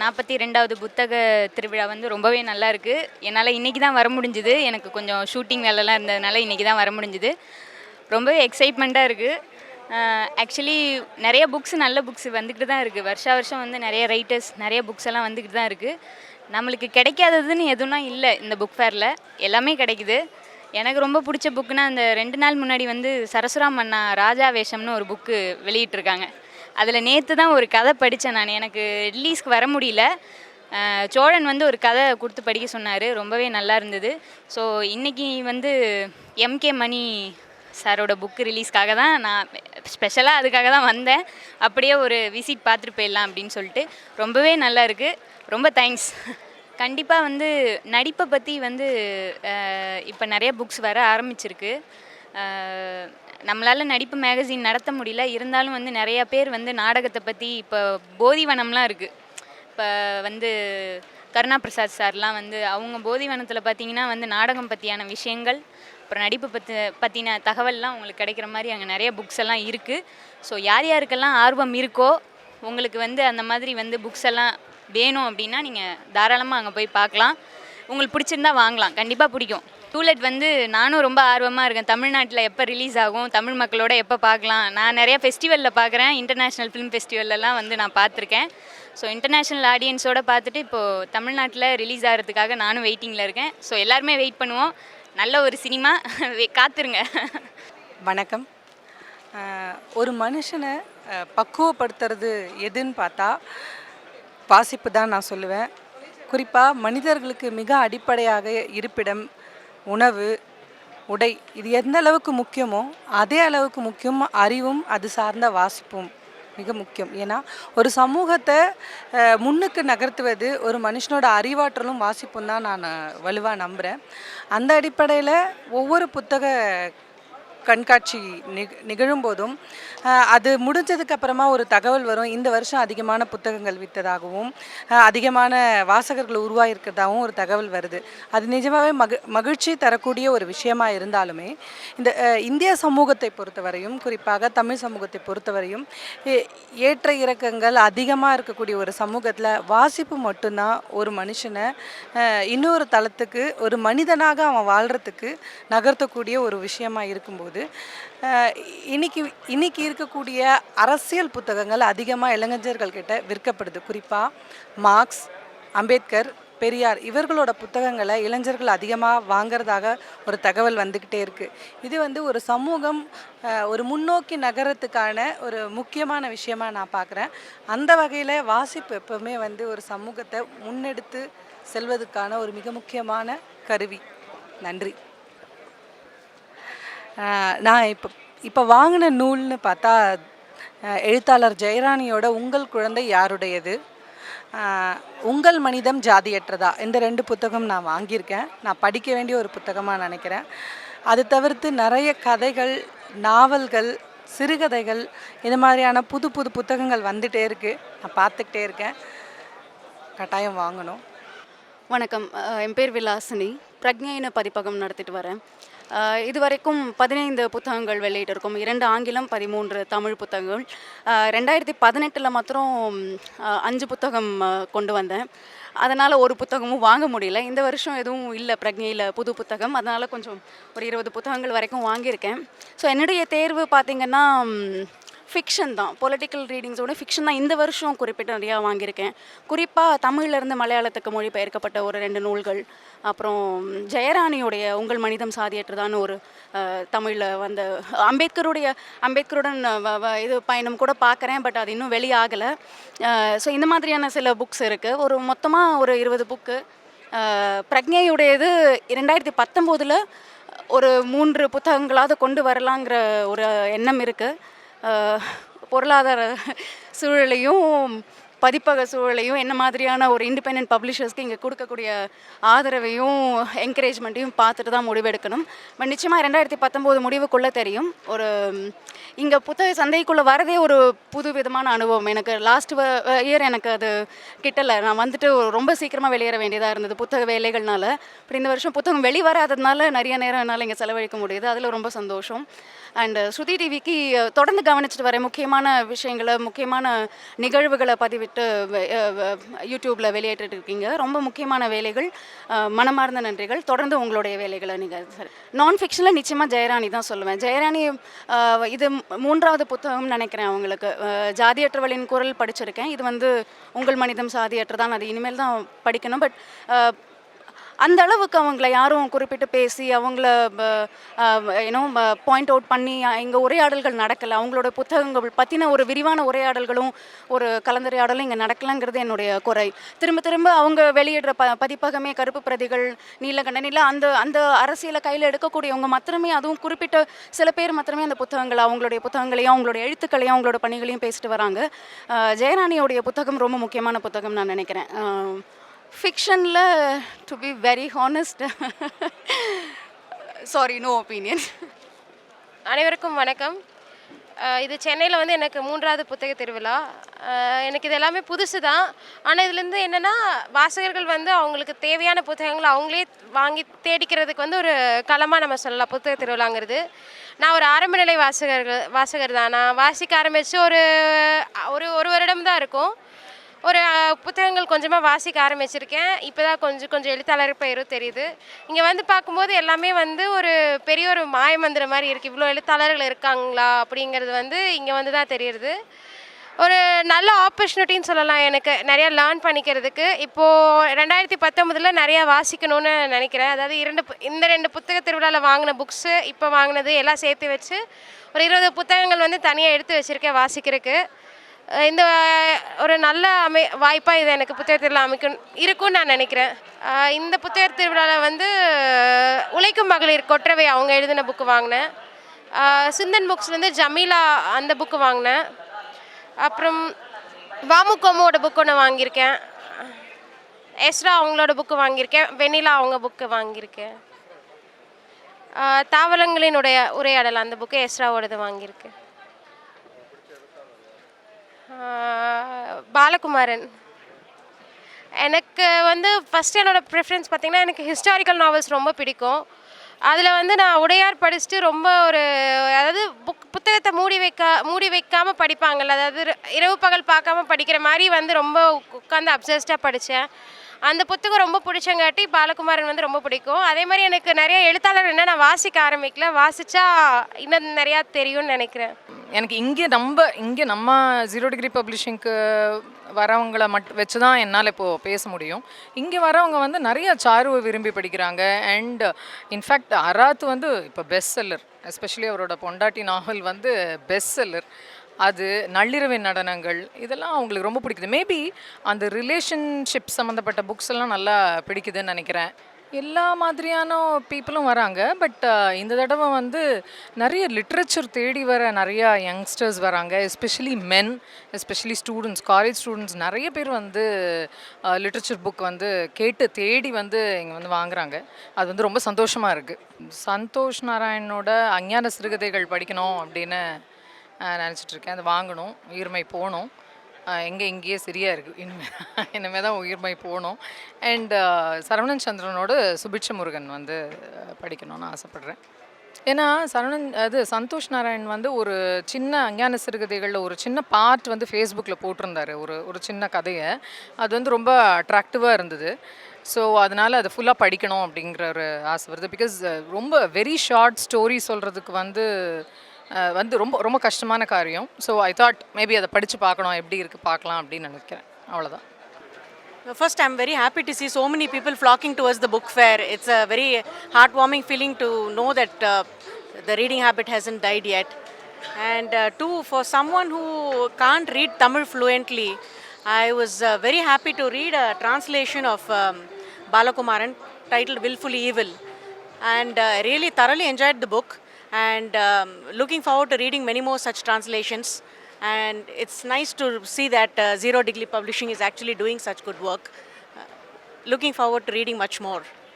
நாற்பத்தி ரெண்டாவது புத்தக திருவிழா வந்து ரொம்பவே நல்லா இருக்குது என்னால் இன்றைக்கி தான் வர முடிஞ்சுது. எனக்கு கொஞ்சம் ஷூட்டிங் வேலைலாம் இருந்ததுனால இன்றைக்கி தான் வர முடிஞ்சுது. ரொம்பவே எக்ஸைட்மெண்ட்டாக இருக்குது ஆக்சுவலி நிறைய புக்ஸ் நல்ல புக்ஸ் வந்துக்கிட்டு தான் இருக்குது வருஷா வருஷம் வந்து நிறைய ரைட்டர்ஸ் நிறைய புக்ஸ் எல்லாம் வந்துக்கிட்டு தான் இருக்குது நம்மளுக்கு கிடைக்காததுன்னு எதுனா இல்லை இந்த புக் ஃபேரில் எல்லாமே கிடைக்குது. எனக்கு ரொம்ப பிடிச்ச புக்குனால் அந்த ரெண்டு நாள் முன்னாடி வந்து சரசுராம் அண்ணா ராஜா வேஷம்னு ஒரு புக்கு வெளியிட்டிருக்காங்க. அதில் நேற்று தான் ஒரு கதை படித்தேன் நான். எனக்கு ரிலீஸ்க்கு வர முடியல. சோழன் வந்து ஒரு கதை கொடுத்து படிக்க சொன்னார். ரொம்பவே நல்லா இருந்தது. ஸோ இன்றைக்கி வந்து எம்கே மணி சாரோட புக்கு ரிலீஸ்க்காக தான் நான் ஸ்பெஷலாக அதுக்காக தான் வந்தேன். அப்படியே ஒரு விசிட் பார்த்துட்டு போயிடலாம் அப்படின்னு சொல்லிட்டு. ரொம்பவே நல்லா இருக்குது ரொம்ப தேங்க்ஸ் கண்டிப்பாக வந்து நடிப்பை பற்றி வந்து இப்போ நிறைய புக்ஸ் வர ஆரம்பிச்சிருக்கு. நம்மளால் நடிப்பு மேகசின் நடத்த முடியல. இருந்தாலும் வந்து நிறைய பேர் வந்து நாடகத்தை பற்றி இப்போ போதிவனம்லாம் இருக்குது இப்போ வந்து கருணா பிரசாத் சார்லாம் வந்து அவங்க போதிவனத்தில் பார்த்தீங்கன்னா வந்து நாடகம் பற்றியான விஷயங்கள் அப்புறம் நடிப்பு பற்றி பற்றின தகவல்லாம் உங்களுக்கு கிடைக்கிற மாதிரி அங்கே நிறைய புக்ஸ் எல்லாம் இருக்குது ஸோ யார் யாருக்கெல்லாம் ஆர்வம் இருக்கோ உங்களுக்கு வந்து அந்த மாதிரி வந்து புக்ஸ் எல்லாம் வேணும் அப்படின்னா நீங்கள் தாராளமாக அங்கே போய் பார்க்கலாம். உங்களுக்கு பிடிச்சிருந்தா வாங்கலாம். கண்டிப்பாக பிடிக்கும். டூலெட் வந்து நானும் ரொம்ப ஆர்வமாக இருக்கேன். தமிழ்நாட்டில் எப்போ ரிலீஸ் ஆகும் தமிழ் மக்களோட எப்போ பார்க்கலாம்? நான் நிறைய ஃபெஸ்டிவலில் பார்க்குறேன். இன்டர்நேஷ்னல் ஃபிலிம் ஃபெஸ்டிவல்லலாம் வந்து நான் பார்த்துருக்கேன். ஸோ இன்டர்நேஷ்னல் ஆடியன்ஸோட பார்த்துட்டு இப்போது தமிழ்நாட்டில் ரிலீஸ் ஆகிறதுக்காக நானும் வெயிட்டிங்கில் இருக்கேன். ஸோ எல்லாருமே வெயிட் பண்ணுவோம். நல்ல ஒரு சினிமா. காத்துருங்க. வணக்கம். ஒரு மனுஷனை பக்குவப்படுத்துறது எதுன்னு பார்த்தா வாசிப்பு தான் நான் சொல்லுவேன். குறிப்பாக மனிதர்களுக்கு மிக அடிப்படையாக இருப்பிடம் உணவு உடை இது எந்த அளவுக்கு முக்கியமோ அதே அளவுக்கு முக்கியம் அறிவும் அது சார்ந்த வாசிப்பும் மிக முக்கியம். ஏன்னா ஒரு சமூகத்தை முன்னுக்கு நகர்த்துவது ஒரு மனுஷனோட அறிவாற்றலும் வாசிப்பும் தான் நான் வலுவாக நம்புகிறேன் அந்த அடிப்படையில் ஒவ்வொரு புத்தக கண்காட்சி நிக நிகழும்போதும் அது முடிஞ்சதுக்கு அப்புறமா ஒரு தகவல் வரும். இந்த வருஷம் அதிகமான புத்தகங்கள் விற்றதாகவும் அதிகமான வாசகர்கள் உருவாகிருக்கிறதாகவும் ஒரு தகவல் வருது. அது நிஜமாகவே மகி மகிழ்ச்சி தரக்கூடிய ஒரு விஷயமா இருந்தாலுமே இந்த இந்திய சமூகத்தை பொறுத்தவரையும் குறிப்பாக தமிழ் சமூகத்தை பொறுத்தவரையும் ஏற்ற இறக்கங்கள் அதிகமாக இருக்கக்கூடிய ஒரு சமூகத்தில் வாசிப்பு மட்டும்தான் ஒரு மனுஷனை இன்னொரு தளத்துக்கு ஒரு மனிதனாக அவன் வாழ்கிறதுக்கு நகர்த்தக்கூடிய ஒரு விஷயமா இருக்கும்போது அஹ், இன்னைக்கு இன்னைக்கு இருக்கக்கூடிய அரசியல் புத்தகங்கள் அதிகமாக இளைஞர்கள் கிட்ட விற்கப்படுது. குறிப்பாக மார்க்ஸ் அம்பேத்கர் பெரியார் இவர்களோட புத்தகங்களை இளைஞர்கள் அதிகமாக வாங்குறதாக ஒரு தகவல் வந்துக்கிட்டே இருக்குது இது வந்து ஒரு சமூகம் ஒரு முன்னோக்கி நகரத்துக்கான ஒரு முக்கியமான விஷயமா நான் பார்க்குறேன் அந்த வகையில் வாசிப்பு எப்போவுமே வந்து ஒரு சமூகத்தை முன்னெடுத்து செல்வதற்கான ஒரு மிக முக்கியமான கருவி. நன்றி. நான் இப்போ இப்போ வாங்கின நூல்னு பார்த்தா எழுத்தாளர் ஜெயராணியோட உங்கள் குழந்தை யாருடையது? உங்கள் மனிதம் ஜாதியற்றதா? இந்த ரெண்டு புத்தகம் நான் வாங்கியிருக்கேன். நான் படிக்க வேண்டிய ஒரு புத்தகமாக நினைக்கிறேன். அது தவிர்த்து நிறைய கதைகள் நாவல்கள் சிறுகதைகள் இது மாதிரியான புது புது புத்தகங்கள் வந்துகிட்டே இருக்குது நான் பார்த்துக்கிட்டே இருக்கேன். கட்டாயம் வாங்கணும். வணக்கம். என் பேர் விலாசினி. பிரக்ஞைன பதிப்பகம் நடத்திட்டு வரேன். இது இதுவரைக்கும் பதினைந்து புத்தகங்கள் வெளியிட்டிருக்கோம். இரண்டு ஆங்கிலம் பதிமூன்று தமிழ் புத்தகங்கள். ரெண்டாயிரத்தி பதினெட்டில் மாத்திரம் அஞ்சு புத்தகம் கொண்டு வந்தேன். அதனால் ஒரு புத்தகமும் வாங்க முடியல. இந்த வருஷம் எதுவும் இல்லை பிரக்ஞையில் புது புத்தகம். அதனால் கொஞ்சம் ஒரு இருபது புத்தகங்கள் வரைக்கும் வாங்கியிருக்கேன். ஸோ என்னுடைய தேர்வு பார்த்திங்கன்னா ஃபிக்ஷன் தான். பொலிட்டிக்கல் ரீடிங்ஸோட ஃபிக்ஷன் தான். இந்த வருஷம் குறிப்பிட்டு நிறையா வாங்கியிருக்கேன். குறிப்பாக தமிழ்லேருந்து மலையாளத்துக்கு மொழிபெயர்க்கப்பட்ட ஒரு ரெண்டு நூல்கள். அப்புறம் ஜெயராணியுடைய உங்கள் மனிதம் சாதியற்றதான்னு ஒரு தமிழில் வந்த அம்பேத்கருடைய அம்பேத்கருடன் வ- வ- இது பயணம் கூட பார்க்குறேன் பட் அது இன்னும் வெளியாகலை. ஸோ இந்த மாதிரியான சில புக்ஸ் இருக்குது ஒரு மொத்தமாக ஒரு இருபது புக்கு பிரக்ஞையுடையது இரண்டாயிரத்தி பத்தொம்போதில் ஒரு மூன்று புத்தகங்களாவது கொண்டு வரலாங்கிற ஒரு எண்ணம் இருக்குது பொருளாதார சூழலையும் பதிப்பக சூழலையும் என்ன மாதிரியான ஒரு இண்டிபெண்ட் பப்ளிஷர்ஸ்க்கு இங்கே கொடுக்கக்கூடிய ஆதரவையும் என்கரேஜ்மெண்ட்டையும் பார்த்துட்டு தான் முடிவெடுக்கணும். பட் நிச்சயமாக ரெண்டாயிரத்தி பத்தொம்போது முடிவுக்குள்ளே தெரியும். ஒரு இங்கே புத்தக சந்தைக்குள்ளே வரதே ஒரு புது விதமான அனுபவம். எனக்கு லாஸ்ட் இயர் எனக்கு அது கிட்டலை. நான் வந்துட்டு ரொம்ப சீக்கிரமாக வெளியேற வேண்டியதாக இருந்தது புத்தக வேலைகள்னால. இப்படி இந்த வருஷம் புத்தகம் வெளிவராததுனால நிறைய நேரம் என்னால் இங்கே செலவழிக்க முடியுது. அதில் ரொம்ப சந்தோஷம். அண்ட் ஸ்ருதி டிவிக்கு தொடர்ந்து கவனிச்சுட்டு வரேன் முக்கியமான விஷயங்களை முக்கியமான நிகழ்வுகளை பதிவிட்டு போட்டு யூடியூப்பில் வெளியேற்றிட்டு இருக்கீங்க ரொம்ப முக்கியமான வேலைகள் மனமார்ந்த நன்றிகள். தொடர்ந்து உங்களுடைய வேலைகளை நீங்கள் நான் ஃபிக்ஷனில் நிச்சயமாக ஜெயராணி தான் சொல்லுவேன். ஜெயராணி இது மூன்றாவது புத்தகம்னு நினைக்கிறேன் அவங்களுக்கு. ஜாதியற்றவளின் குரல் படிச்சிருக்கேன். இது வந்து உங்கள் மனிதம் சாதியற்றதான். அது இனிமேல் தான் படிக்கணும். பட் அந்த அளவுக்கு அவங்கள யாரும் குறிப்பிட்டு பேசி அவங்கள ஏன்னோ பாயிண்ட் அவுட் பண்ணி இங்கே உரையாடல்கள் நடக்கலை. அவங்களோட புத்தகங்கள் பற்றின ஒரு விரிவான உரையாடல்களும் ஒரு கலந்துரையாடலும் இங்கே நடக்கலைங்கிறது என்னுடைய குறை. திரும்ப திரும்ப அவங்க வெளியிடுற ப பதிப்பகமே கருப்பு பிரதிகள் நீலகண்டனில் அந்த அந்த அரசியலை கையில் எடுக்கக்கூடியவங்க மாத்திரமே அதுவும் குறிப்பிட்ட சில பேர் மாத்திரமே அந்த புத்தகங்களை அவங்களுடைய புத்தகங்களையும் அவங்களுடைய எழுத்துக்களையும் அவங்களோட பணிகளையும் பேசிட்டு வராங்க. ஜெயராணியோடைய புத்தகம் ரொம்ப முக்கியமான புத்தகம் நான் நினைக்கிறேன். ஃபிக்ஷனில் to be very honest sorry no opinion அனைவருக்கும் வணக்கம். இது சென்னையில் வந்து எனக்கு மூன்றாவது புத்தக திருவிழா. எனக்கு இது எல்லாமே புதுசு தான் ஆனால் இதுலேருந்து என்னென்னா வாசகர்கள் வந்து அவங்களுக்கு தேவையான புத்தகங்களை அவங்களே வாங்கி தேடிக்கிறதுக்கு வந்து ஒரு களமாக நம்ம சொல்லலாம் புத்தக திருவிழாங்கிறது. நான் ஒரு ஆரம்ப நிலை வாசகர்கள் வாசகர் தான் நான் வாசிக்க ஆரம்பித்து ஒரு ஒரு ஒரு வருடம் தான் இருக்கும். ஒரு புத்தகங்கள் கொஞ்சமாக வாசிக்க ஆரம்பிச்சிருக்கேன். இப்போ தான் கொஞ்சம் கொஞ்சம் எழுத்தாளர் பெயரும் தெரியுது. இங்கே வந்து பார்க்கும்போது எல்லாமே வந்து ஒரு பெரிய ஒரு மாயமந்திரம் மாதிரி இருக்குது இவ்வளோ எழுத்தாளர்கள் இருக்காங்களா அப்படிங்கிறது வந்து இங்கே வந்து தான் தெரியுது. ஒரு நல்ல ஆப்பர்ச்சுனிட்டின்னு சொல்லலாம் எனக்கு. நிறையா லேர்ன் பண்ணிக்கிறதுக்கு. இப்போது ரெண்டாயிரத்தி பத்தொம்பதில் நிறையா வாசிக்கணும்னு நினைக்கிறேன். அதாவது இரண்டு பு- இந்த ரெண்டு புத்தக திருவிழாவில் வாங்கின புக்ஸு இப்போ வாங்கினது எல்லாம் சேர்த்து வச்சு ஒரு இருபது புத்தகங்கள் வந்து தனியாக எடுத்து வச்சுருக்கேன் வாசிக்கிறதுக்கு. இந்த ஒரு நல்ல அமை வாய்ப்பாக இது எனக்கு புத்தக திருவிழா அமைக்கும் இருக்கும்னு நான் நினைக்கிறேன். இந்த புத்தக திருவிழாவில் வந்து உழைக்கும் மகளிர் கொற்றவை அவங்க எழுதின புக்கு வாங்கினேன். சிந்தன் புக்ஸ்லேருந்து ஜமீலா அந்த புக்கு வாங்கினேன். அப்புறம் வாமுகோமோட புக் ஒன்று வாங்கியிருக்கேன். எஸ்ரா அவங்களோட புக்கு வாங்கியிருக்கேன். வெண்ணிலா அவங்க புக்கு வாங்கியிருக்கேன். தாவரங்களினுடைய உரையாடல் அந்த புக்கு எஸ்ராவோடது வாங்கியிருக்கேன் பாலகுமாரன். எனக்கு வந்து ஃபஸ்ட் என்னோட ப்ரிஃபரன்ஸ் பார்த்திங்கன்னா எனக்கு ஹிஸ்டாரிக்கல் நாவல்ஸ் ரொம்ப பிடிக்கும். அதில் வந்து நான் உடையார் படிச்சுட்டு ரொம்ப ஒரு அதாவது புக் புத்தகத்தை மூடி வைக்கா மூடி வைக்காமல் படிப்பாங்கள்ல அதாவது இரவு பகல் பார்க்காம படிக்கிற மாதிரி வந்து ரொம்ப உட்காந்து அப்சஸ்டாக படித்தேன் அந்த புத்தகம் ரொம்ப பிடிச்சங்காட்டி பாலகுமாரன் வந்து ரொம்ப பிடிக்கும். அதே மாதிரி எனக்கு நிறைய எழுத்தாளர் என்ன நான் வாசிக்க ஆரம்பிக்கல. வாசிச்சா இன்னும் நிறையா தெரியும்னு நினைக்கிறேன். எனக்கு இங்கே நம்ம இங்கே நம்ம ஜீரோ டிகிரி பப்ளிஷிங்க்கு வரவங்களை மட்டும் வச்சு தான் என்னால் இப்போது பேச முடியும். இங்கே வரவங்க வந்து நிறைய சாருவை விரும்பி படிக்கிறாங்க. அண்ட் இன்ஃபேக்ட் அராத் வந்து இப்போ பெஸ்ட் செல்லர் எஸ்பெஷலி அவரோட பொண்டாட்டி நாவல் வந்து பெஸ்ட் செல்லர் அது நள்ளிரவு நடனங்கள் இதெல்லாம் அவங்களுக்கு ரொம்ப பிடிக்குது. மேபி அந்த ரிலேஷன்ஷிப் சம்மந்தப்பட்ட புக்ஸ் எல்லாம் நல்லா பிடிக்குதுன்னு நினைக்கிறேன். எல்லா மாதிரியான பீப்புளும் வராங்க. பட் இந்த தடவை வந்து நிறைய லிட்ரேச்சர் தேடி வர நிறையா யங்ஸ்டர்ஸ் வராங்க. Especially men especially students college students நிறைய பேர் வந்து லிட்ரேச்சர் புக் வந்து கேட்டு தேடி வந்து இங்கே வந்து வாங்குறாங்க. அது வந்து ரொம்ப சந்தோஷமாக இருக்குது சந்தோஷ் நாராயணனோட அஞ்ஞான சிறுகதைகள் படிக்கணும் அப்படின்னு நினச்சிட்டு இருக்கேன் அது வாங்கணும். உயிர்மை போகணும். எங்கே இங்கேயே சரியா இருக்குது இனிமேல் இனிமேல் தான் உயிர்மை போகணும். அண்டு சரவணன் சந்திரனோட சுபிட்ச முருகன் வந்து படிக்கணும்னு ஆசைப்பட்றேன். ஏன்னா சரவணன் அது சந்தோஷ் நாராயண் வந்து ஒரு சின்ன அஞ்ஞான சிறுகதைகளில் ஒரு சின்ன பார்ட் வந்து ஃபேஸ்புக்கில் போட்டிருந்தாரு. ஒரு ஒரு சின்ன கதையை. அது வந்து ரொம்ப அட்ராக்டிவாக இருந்தது. ஸோ அதனால் அதை ஃபுல்லாக படிக்கணும் அப்படிங்கிற ஒரு ஆசை வருது. பிகாஸ் ரொம்ப வெரி ஷார்ட் ஸ்டோரி சொல்கிறதுக்கு வந்து வந்து ரொம்ப ரொம்ப கஷ்டமான காரியம் ஸோ ஐ தாட் மேபி அதை படித்து பார்க்கணும் எப்படி இருக்குது பார்க்கலாம் அப்படின்னு நினைக்கிறேன் அவ்வளோதான் First, I'm very happy to see so many people flocking towards the book fair. It's a very heartwarming feeling to know that uh, the reading habit hasn't died yet. And uh, two, for someone who can't read Tamil fluently, I was uh, very happy to read a translation of um, Balakumaran titled Willfully Evil. And uh, I really thoroughly enjoyed the book and um, looking forward to reading many more such translations. And it's nice to see that uh, Zero Degree Publishing is actually doing such good work. Uh, looking forward to reading much more.